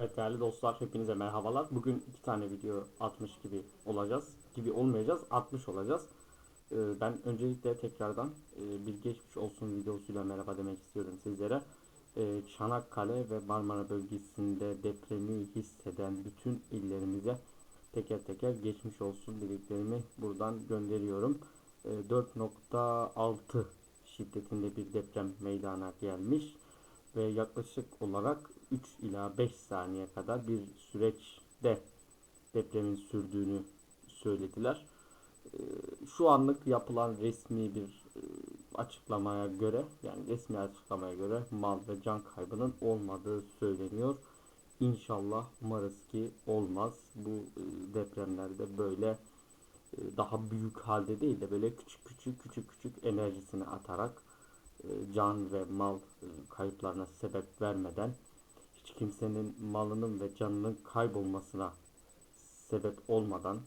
Evet değerli dostlar hepinize merhabalar. Bugün iki tane video atmış gibi olacağız. Gibi olmayacağız. Atmış olacağız. Ee, ben öncelikle tekrardan e, bir geçmiş olsun videosuyla merhaba demek istiyorum sizlere. Ee, Çanakkale ve Marmara bölgesinde depremi hisseden bütün illerimize teker teker geçmiş olsun dileklerimi buradan gönderiyorum. Ee, 4.6 şiddetinde bir deprem meydana gelmiş ve yaklaşık olarak 3 ila 5 saniye kadar bir süreçte depremin sürdüğünü söylediler. Ee, Şu anlık yapılan resmi bir e, açıklamaya göre yani resmi açıklamaya göre mal ve can kaybının olmadığı söyleniyor. İnşallah umarız ki olmaz. Bu e, depremlerde böyle e, daha büyük halde değil de böyle küçük küçük küçük küçük enerjisini atarak can ve mal e, kayıplarına sebep vermeden hiç kimsenin malının ve canının kaybolmasına sebep olmadan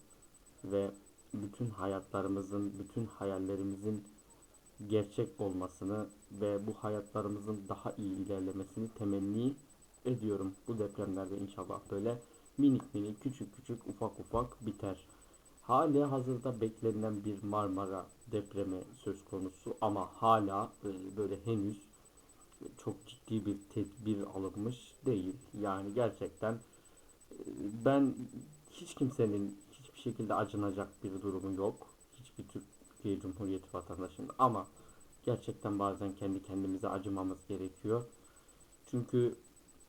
ve bütün hayatlarımızın, bütün hayallerimizin gerçek olmasını ve bu hayatlarımızın daha iyi ilerlemesini temenni ediyorum. Bu depremlerde inşallah böyle minik minik, küçük küçük, ufak ufak biter. Hali hazırda beklenen bir Marmara depremi söz konusu ama hala e, böyle henüz çok ciddi bir tedbir alınmış değil. Yani gerçekten e, ben hiç kimsenin hiçbir şekilde acınacak bir durumu yok. Hiçbir Türkiye Cumhuriyeti vatandaşının ama gerçekten bazen kendi kendimize acımamız gerekiyor. Çünkü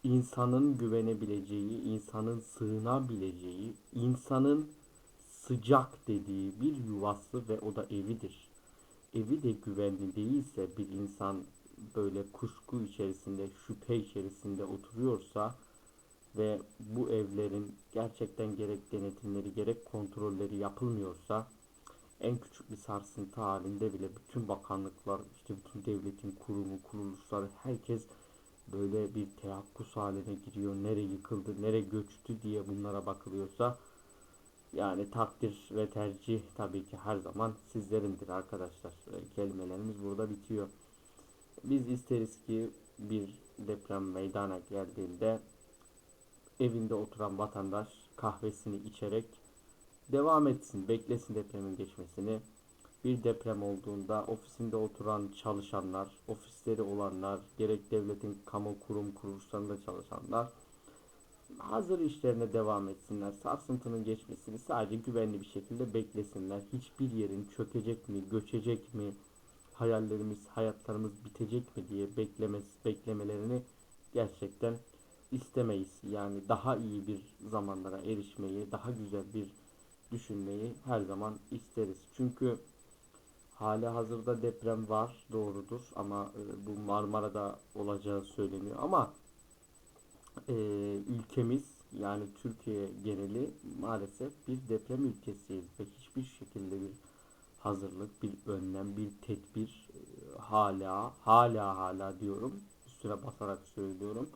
insanın güvenebileceği, insanın sığınabileceği, insanın sıcak dediği bir yuvası ve o da evidir. Evi de güvenli değilse bir insan böyle kuşku içerisinde, şüphe içerisinde oturuyorsa ve bu evlerin gerçekten gerek denetimleri gerek kontrolleri yapılmıyorsa en küçük bir sarsıntı halinde bile bütün bakanlıklar, işte bütün devletin kurumu, kuruluşları herkes böyle bir teyakkuz haline giriyor. Nere yıkıldı, nere göçtü diye bunlara bakılıyorsa yani takdir ve tercih tabii ki her zaman sizlerindir arkadaşlar. Kelimelerimiz burada bitiyor. Biz isteriz ki bir deprem meydana geldiğinde evinde oturan vatandaş kahvesini içerek devam etsin, beklesin depremin geçmesini. Bir deprem olduğunda ofisinde oturan çalışanlar, ofisleri olanlar, gerek devletin kamu kurum kuruluşlarında çalışanlar hazır işlerine devam etsinler. Sarsıntının geçmesini sadece güvenli bir şekilde beklesinler. Hiçbir yerin çökecek mi, göçecek mi, hayallerimiz, hayatlarımız bitecek mi diye beklemesi, beklemelerini gerçekten istemeyiz. Yani daha iyi bir zamanlara erişmeyi, daha güzel bir düşünmeyi her zaman isteriz. Çünkü hali hazırda deprem var doğrudur ama e, bu Marmara'da olacağı söyleniyor ama e, ülkemiz yani Türkiye geneli maalesef bir deprem ülkesiyiz ve hiçbir şekilde bir hazırlık, bir önlem, bir tedbir e, hala hala hala diyorum üstüne basarak söylüyorum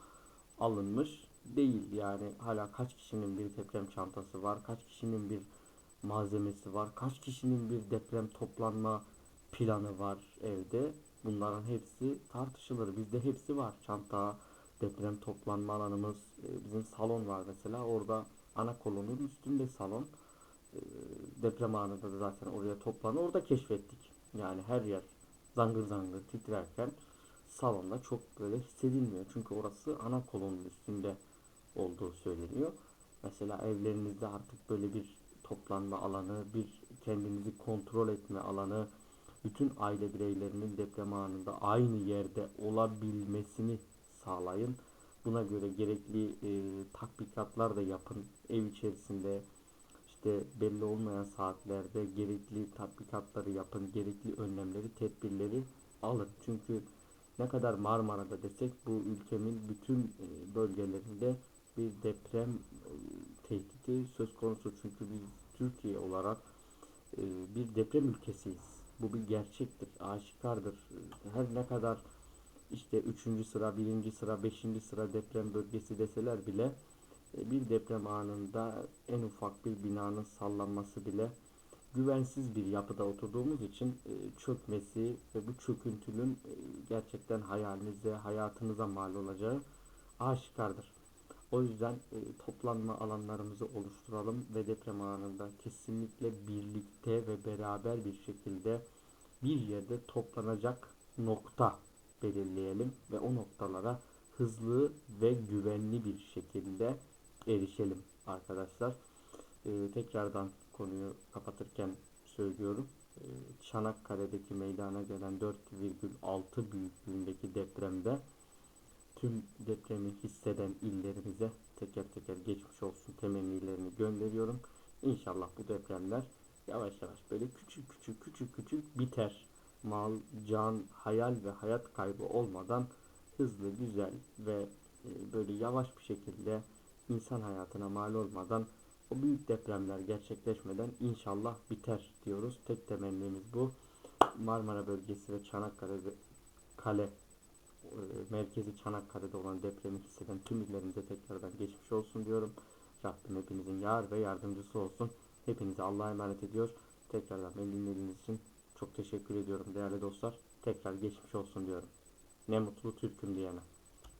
alınmış değil. Yani hala kaç kişinin bir deprem çantası var kaç kişinin bir malzemesi var kaç kişinin bir deprem toplanma planı var evde. Bunların hepsi tartışılır. Bizde hepsi var. Çanta deprem toplanma alanımız e, bizim salon var mesela. Orada ana kolonun üstünde salon. E, deprem anında da zaten oraya toplanı orada keşfettik. Yani her yer zangır zangır titrerken salonda çok böyle hissedilmiyor. Çünkü orası ana kolonun üstünde olduğu söyleniyor. Mesela evlerinizde artık böyle bir toplanma alanı bir kendinizi kontrol etme alanı bütün aile bireylerinin deprem anında aynı yerde olabilmesini sağlayın. Buna göre gerekli e, tatbikatlar da yapın. Ev içerisinde işte belli olmayan saatlerde gerekli tatbikatları yapın. Gerekli önlemleri, tedbirleri alın. Çünkü ne kadar Marmara'da desek bu ülkemin bütün e, bölgelerinde bir deprem e, tehdidi söz konusu. Çünkü biz Türkiye olarak e, bir deprem ülkesiyiz. Bu bir gerçektir, aşikardır. Her ne kadar işte 3. sıra, 1. sıra, 5. sıra deprem bölgesi deseler bile e, bir deprem anında en ufak bir binanın sallanması bile güvensiz bir yapıda oturduğumuz için e, çökmesi ve bu çöküntünün e, gerçekten hayalinize, hayatınıza mal olacağı aşikardır. O yüzden toplanma alanlarımızı oluşturalım ve deprem anında kesinlikle birlikte ve beraber bir şekilde bir yerde toplanacak nokta belirleyelim ve o noktalara hızlı ve güvenli bir şekilde erişelim arkadaşlar. Ee, tekrardan konuyu kapatırken söylüyorum. Ee, Çanakkale'deki meydana gelen 4,6 büyüklüğündeki depremde tüm depremi hisseden illerimize teker teker geçmiş olsun temennilerini gönderiyorum. İnşallah bu depremler yavaş yavaş böyle küçük küçük küçük küçük biter. Mal, can, hayal ve hayat kaybı olmadan hızlı, güzel ve e, böyle yavaş bir şekilde insan hayatına mal olmadan o büyük depremler gerçekleşmeden inşallah biter diyoruz. Tek temennimiz bu. Marmara bölgesi ve Çanakkale kale e, merkezi Çanakkale'de olan depremi hisseden tüm illerimize tekrardan geçmiş olsun diyorum. Rabbim hepinizin yar ve yardımcısı olsun. Hepinize Allah'a emanet ediyor. Tekrardan dinlediğiniz için çok teşekkür ediyorum değerli dostlar. Tekrar geçmiş olsun diyorum. Ne mutlu Türk'üm diyene.